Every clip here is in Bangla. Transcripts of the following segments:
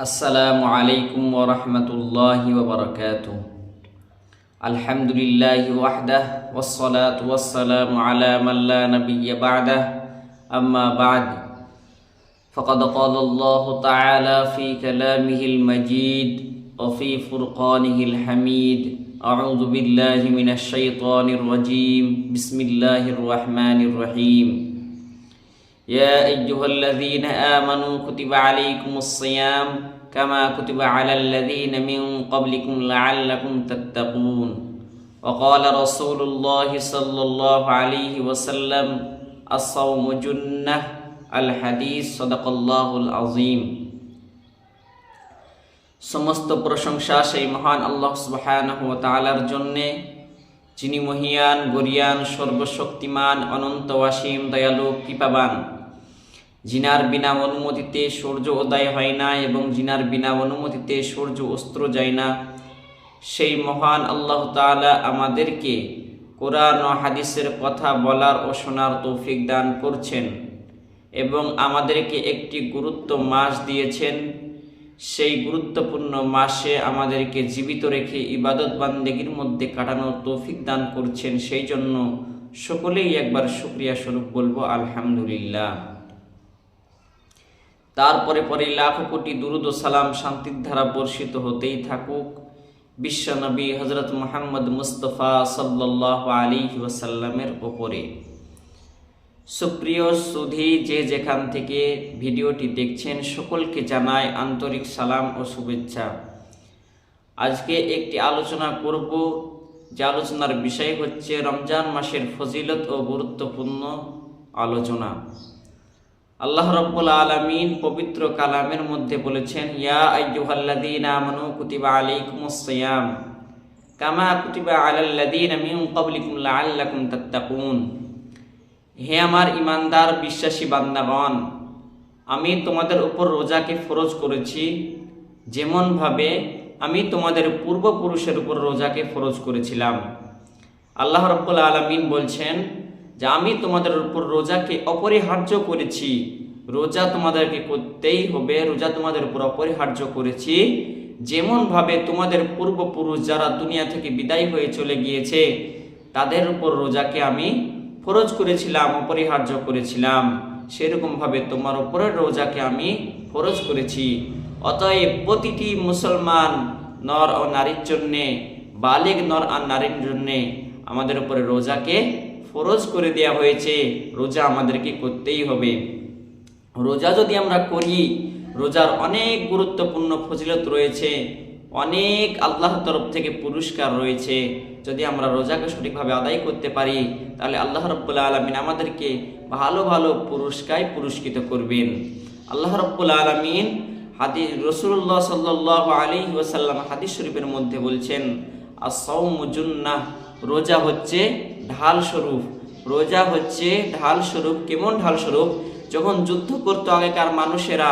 السلام عليكم ورحمة الله وبركاته. الحمد لله وحده والصلاة والسلام على من لا نبي بعده. أما بعد فقد قال الله تعالى في كلامه المجيد وفي فرقانه الحميد أعوذ بالله من الشيطان الرجيم. بسم الله الرحمن الرحيم. يا أيها الذين آمنوا كتب عليكم الصيام كما كتب على الذين من قبلكم لعلكم تتقون وقال رسول الله صلى الله عليه وسلم الصوم جنة الحديث صدق الله العظيم সমস্ত প্রশংসা সেই মহান আল্লাহ সুবহানাহু ওয়া তাআলার জন্যে যিনি মহিয়ান গরিয়ান সর্বশক্তিমান অনন্ত অসীম দয়ালু কৃপাবান জিনার বিনা অনুমতিতে সূর্য উদয় হয় না এবং জিনার বিনা অনুমতিতে সূর্য অস্ত্র যায় না। সেই মহান আল্লাহ তাআলা আমাদেরকে কোরআন ও হাদিসের কথা বলার ও শোনার তৌফিক দান করছেন এবং আমাদেরকে একটি গুরুত্ব মাস দিয়েছেন। সেই গুরুত্বপূর্ণ মাসে আমাদেরকে জীবিত রেখে ইবাদত বান্দেগীর মধ্যে কাটানোর তৌফিক দান করছেন। সেই জন্য সকলেই একবার শুক্রিয়া স্বরূপ বলব, আলহামদুলিল্লাহ। তারপরে পরে লাখো কোটি দুরুদ সালাম শান্তির ধারা বর্ষিত হতেই থাকুক। বিশ্বনবী হজরত মোহাম্মদ মুস্তফা সাল্লাহ আলী ওয়াসাল্লামের ওপরে। সুপ্রিয় সুধি, যে যেখান থেকে ভিডিওটি দেখছেন, সকলকে জানায় আন্তরিক সালাম ও শুভেচ্ছা। আজকে একটি আলোচনা করব, যে আলোচনার বিষয় হচ্ছে রমজান মাসের ফজিলত ও গুরুত্বপূর্ণ আলোচনা। আল্লাহ রব্বুল আলমিন পবিত্র কালামের মধ্যে বলেছেন, ইয়া আইয়ুহাল্লাযীনা আমানু কুতিবা আলাইকুমুস কামা কুতিবা আলাল্লাযীনা মিন ক্বাবলিকুম লাআল্লাকুম তাত্তাকুন। হে আমার ইমানদার বিশ্বাসী বান্দাগণ, আমি তোমাদের উপর রোজাকে ফরজ করেছি, যেমনভাবে আমি তোমাদের পূর্বপুরুষের উপর রোজাকে ফরজ করেছিলাম। আল্লাহ রব্বুল আলমিন বলছেন যে আমি তোমাদের উপর রোজাকে অপরিহার্য করেছি। রোজা তোমাদেরকে করতেই হবে, রোজা তোমাদের উপর অপরিহার্য করেছি। যেমনভাবে তোমাদের পূর্বপুরুষ যারা দুনিয়া থেকে বিদায় হয়ে চলে গিয়েছে, তাদের উপর রোজাকে আমি ফরজ করেছিলাম, অপরিহার্য করেছিলাম। সেরকমভাবে তোমার উপরে রোজাকে আমি ফরজ করেছি। অতএব প্রতিটি মুসলমান নর ও নারীর জন্যে, বালিগ নর আর নারীর জন্যে আমাদের উপরে রোজাকে ফরজ করে দেওয়া হয়েছে, রোজা আমাদেরকে করতেই হবে। রোজা যদি আমরা করি, রোজার অনেক গুরুত্বপূর্ণ ফজিলত রয়েছে, অনেক আল্লাহর তরফ থেকে পুরস্কার রয়েছে। যদি আমরা রোজাকে সঠিকভাবে আদায় করতে পারি, তাহলে আল্লাহ রব্বুল্লা আলমিন আমাদেরকে ভালো ভালো পুরস্কার পুরস্কৃত করবেন। আল্লাহ রব্বুল আলমিন হাদি রসুল্লাহ সাল্লাহ আলী ওসাল্লাম হাদিস শরীফের মধ্যে বলছেন আসৌমুজুন্নাহ রোজা হচ্ছে ঢাল স্বরূপ রোজা হচ্ছে ঢাল স্বরূপ কেমন ঢাল স্বরূপ যখন যুদ্ধ করতো আগেকার মানুষেরা,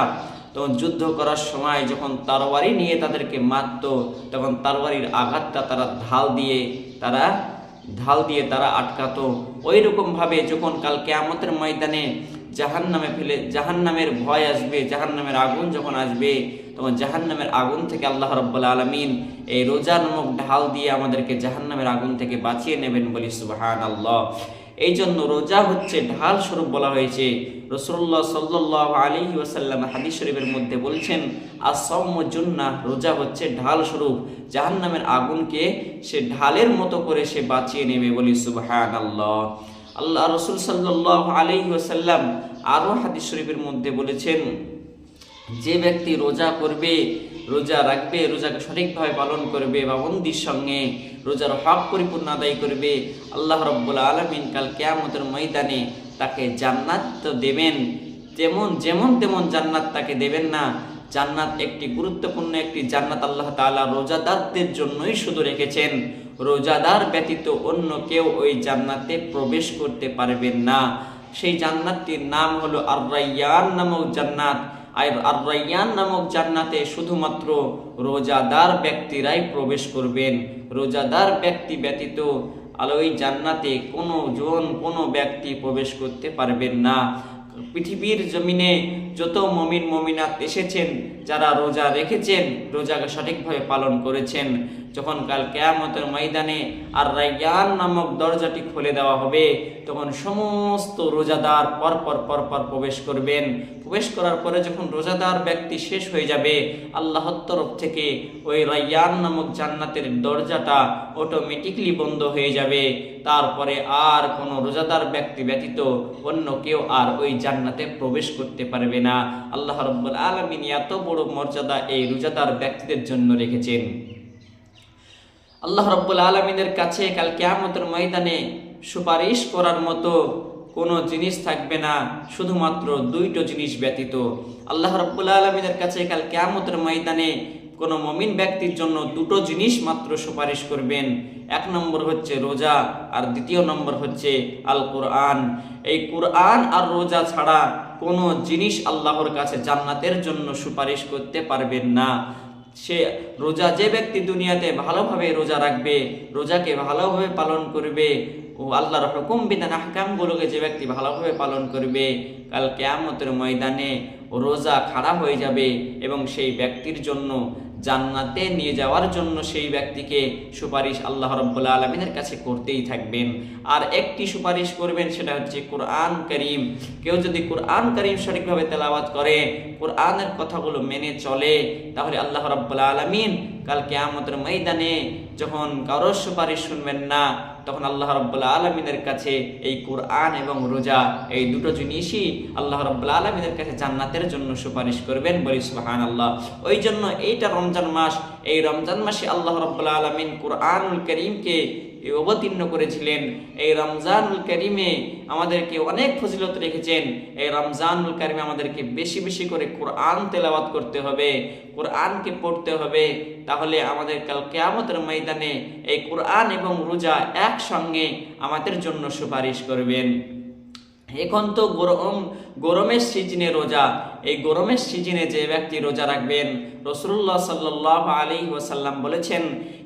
তখন যুদ্ধ করার সময় যখন তরবারি নিয়ে তাদেরকে মারত, তখন তরবারির আঘাতটা তারা ঢাল দিয়ে, তারা ঢাল দিয়ে তারা আটকাত। ওই রকমভাবে যখন কাল কেয়ামতের ময়দানে জাহান নামে ফেলে জাহান নামের ভয় আসবে জাহান নামের আগুন যখন আসবে, তখন জাহান নামের আগুন থেকে আল্লাহ রব্বুল্লা আলমিন এই রোজা নামক ঢাল দিয়ে আমাদেরকে জাহান নামের আগুন থেকে বাঁচিয়ে নেবেন বলি সুবাহান আল্লাহ এই জন্য রোজা হচ্ছে ঢাল স্বরূপ বলা হয়েছে। রসুল্লাহ সাল্লাহ আলী ওসাল্লাম হাদিস শরীফের মধ্যে বলছেন আসম্মজুন্না রোজা হচ্ছে ঢাল স্বরূপ। জাহান নামের আগুনকে সে ঢালের মতো করে সে বাঁচিয়ে নেবে বলি সুবাহান আল্লাহ আল্লাহ রসুল সাল্লাহ আলী ওসাল্লাম আরও হাদিস শরীফের মধ্যে বলেছেন, যে ব্যক্তি রোজা করবে, রোজা রাখবে, রোজাকে সঠিকভাবে পালন করবে বা বন্দির সঙ্গে রোজার হক পরিপূর্ণ আদায় করবে, আল্লাহ রব্বুল আলমিন কাল কেয়ামতের ময়দানে তাকে জান্নাত তো দেবেন তেমন যেমন তেমন জান্নাত তাকে দেবেন না। জান্নাত একটি গুরুত্বপূর্ণ একটি জান্নাত আল্লাহ তালা রোজাদারদের জন্যই শুধু রেখেছেন। রোজাদার ব্যতীত অন্য কেউ ওই জান্নাতে প্রবেশ করতে পারবেন না। সেই জান্নাতটির নাম হলো আর রাইয়ান নামক জান্নাত। আর আর রাইয়ান নামক জান্নাতে শুধুমাত্র রোজাদার ব্যক্তিরাই প্রবেশ করবেন। রোজাদার ব্যক্তি ব্যতীত আর ওই জান্নাতে কোনো জন কোনো ব্যক্তি প্রবেশ করতে পারবেন না। পৃথিবীর জমিনে যত মমিন, মমিনাত এসেছেন, যারা রোজা রেখেছেন রোজাকে সঠিকভাবে পালন করেছেন যখন কাল কেয়ামতের ময়দানে আর রাইয়ান নামক দরজাটি খুলে দেওয়া হবে, তখন সমস্ত রোজাদার পরপর পরপর প্রবেশ করবেন। প্রবেশ করার পরে যখন রোজাদার ব্যক্তি শেষ হয়ে যাবে আল্লাহর তরফ থেকে ওই রাইয়ান নামক জান্নাতের দরজাটা অটোমেটিকলি বন্ধ হয়ে যাবে। তারপরে আর কোনো রোজাদার ব্যক্তি ব্যতীত অন্য কেউ আর ওই জান্নাতে প্রবেশ করতে পারবে না। আল্লাহ রব্বুল আলমিন এত বড় মর্যাদা এই রোজাদার ব্যক্তিদের জন্য রেখেছেন। আল্লাহ রব্বুল আলমিনের কাছে কাল কেয়ামতের ময়দানে সুপারিশ করার মতো কোনো জিনিস থাকবে না, শুধুমাত্র দুইটো জিনিস ব্যতীত। আল্লাহ রব্বুল আলমিনের কাছে কাল কেয়ামতের ময়দানে কোনো মমিন ব্যক্তির জন্য দুটো জিনিস মাত্র সুপারিশ করবেন। এক নম্বর হচ্ছে রোজা, আর দ্বিতীয় নম্বর হচ্ছে আল কোরআন এই কোরআন আর রোজা ছাড়া কোনো জিনিস আল্লাহর কাছে জান্নাতের জন্য সুপারিশ করতে পারবেন না। সে রোজা যে ব্যক্তি দুনিয়াতে ভালোভাবে রোজা রাখবে, রোজাকে ভালোভাবে পালন করবে, ও আল্লাহর হুকুম বিধান, আহকামগুলোকে যে ব্যক্তি ভালোভাবে পালন করবে, কাল কেয়ামতের ময়দানে রোজা খাড়া হয়ে যাবে এবং সেই ব্যক্তির জন্য জান্নাতে নিয়ে যাওয়ার জন্য সেই ব্যক্তিকে সুপারিশ আল্লাহ রব্বুল্লা আলমিনের কাছে করতেই থাকবেন। আর একটি সুপারিশ করবেন সেটা হচ্ছে কোরআন করিম। কেউ যদি কোরআন করিম সঠিকভাবে তেলাওয়াত করে, কোরআনের কথাগুলো মেনে চলে, তাহলে আল্লাহ রব্বুল্লা আলমিন কাল কেয়ামতের ময়দানে যখন কারোর সুপারিশ শুনবেন না তখন আল্লাহ রব্বুল্লা আলমিনের কাছে এই কোরআন এবং রোজা এই দুটো জিনিসই আল্লাহ রব্বুল্লা আলমিনের কাছে জান্নাতের জন্য সুপারিশ করবেন। বলি সুবাহান আল্লাহ ওই জন্য এইটা রমজান মাস, এই রমজান মাসে আল্লাহ রব্বুল্লা আলমিন কোরআনুল করিমকে অবতীর্ণ করেছিলেন। এই রমজানুল করিমে আমাদেরকে অনেক ফজিলত রেখেছেন। এই রমজানুল করিমে আমাদেরকে বেশি বেশি করে কোরআন তেলাওয়াত করতে হবে, কোরআনকে পড়তে হবে। তাহলে আমাদের কাল কেয়ামতের ময়দানে এই কোরআন এবং রোজা একসঙ্গে আমাদের জন্য সুপারিশ করবেন। এখন তো গরম, গরমের সিজনে রোজা এই গরমের সিজনে যে ব্যক্তি রোজা রাখবেন, রসুল্লাহ সাল্লাহ আলী ওয়াসাল্লাম বলেছেন,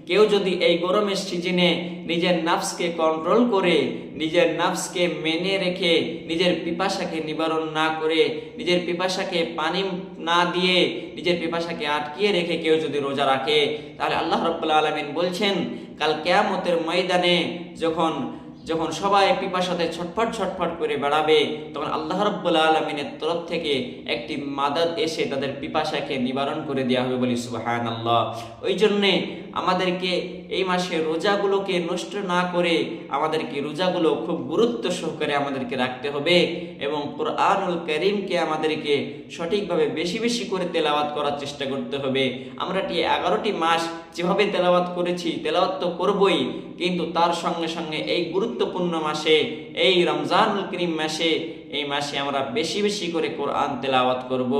কেউ যদি এই গরমের সিজনে নিজের নাফসকে কন্ট্রোল করে, নিজের নাফসকে মেনে রেখে, নিজের পিপাসাকে নিবারণ না করে, নিজের পিপাসাকে পানি না দিয়ে, নিজের পিপাসাকে আটকিয়ে রেখে কেউ যদি রোজা রাখে, তাহলে আল্লাহ রব্বুল্লা আলমিন বলছেন, কাল কেয়ামতের ময়দানে যখন যখন সবাই পিপাসাতে ছটফট ছটফট করে বেড়াবে, তখন আল্লাহ রব্বুল আলমিনের তরফ থেকে একটি মাদাদ এসে তাদের পিপাসাকে নিবারণ করে দেওয়া হবে বলি সুবাহান আল্লাহ ওই জন্যে আমাদেরকে এই মাসে রোজাগুলোকে নষ্ট না করে আমাদেরকে রোজাগুলো খুব গুরুত্ব সহকারে আমাদেরকে রাখতে হবে এবং কোরআনুল করিমকে আমাদেরকে সঠিকভাবে বেশি বেশি করে তেলাওয়াত করার চেষ্টা করতে হবে। আমরা টি এগারোটি মাস যেভাবে তেলাওয়াত করেছি, তেলাওয়াত তো করবই, কিন্তু তার সঙ্গে সঙ্গে এই গুরুত্বপূর্ণ মাসে এই রমজানুল করিম মাসে এই মাসে আমরা বেশি বেশি করে কোরআন তেলাওয়াত করব।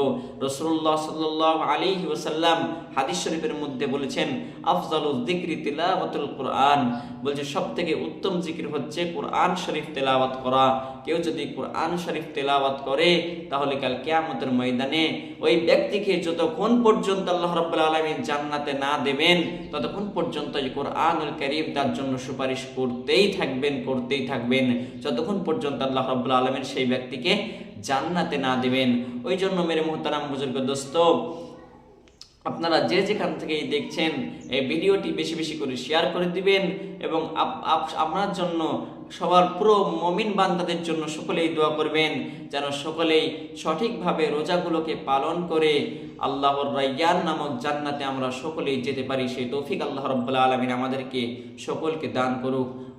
রসুল্লাহ সাল্লাহ আলী ওসাল্লাম হাদিস শরীফের মধ্যে বলেছেন আফজালুল দিকরি তেলাওয়াতুল কোরআন। বলছে সব থেকে উত্তম জিকির হচ্ছে কোরআন শরীফ তেলাওয়াত করা। কেউ যদি কোরআন শরীফ তেলাওয়াত করে, তাহলে কাল কেয়ামতের ময়দানে ওই ব্যক্তিকে যতক্ষণ পর্যন্ত আল্লাহ রাব্বুল আলামিন জান্নাতে না দেবেন, ততক্ষণ পর্যন্ত কোরআনুল কারীম তার জন্য সুপারিশ করতেই থাকবেন করতেই থাকবেন। যতক্ষণ পর্যন্ত আল্লাহ রাব্বুল আলামিন সেই ব্যক্তিকে জান্নাতে না দেবেন। ওই জন্য মেরে মোহতারাম বুজুর্গ, দোস্ত, আপনারা যে যেখান থেকে দেখছেন, এই ভিডিওটি বেশি বেশি করে শেয়ার করে দিবেন এবং আপনার জন্য সবার পুরো মমিন বান্দাদের জন্য সকলেই দোয়া করবেন, যেন সকলেই সঠিকভাবে রোজাগুলোকে পালন করে আল্লাহর রাইয়ান নামক জান্নাতে আমরা সকলেই যেতে পারি। সেই তৌফিক আল্লাহ রব্বুল্লা আলমিন আমাদেরকে সকলকে দান করুক।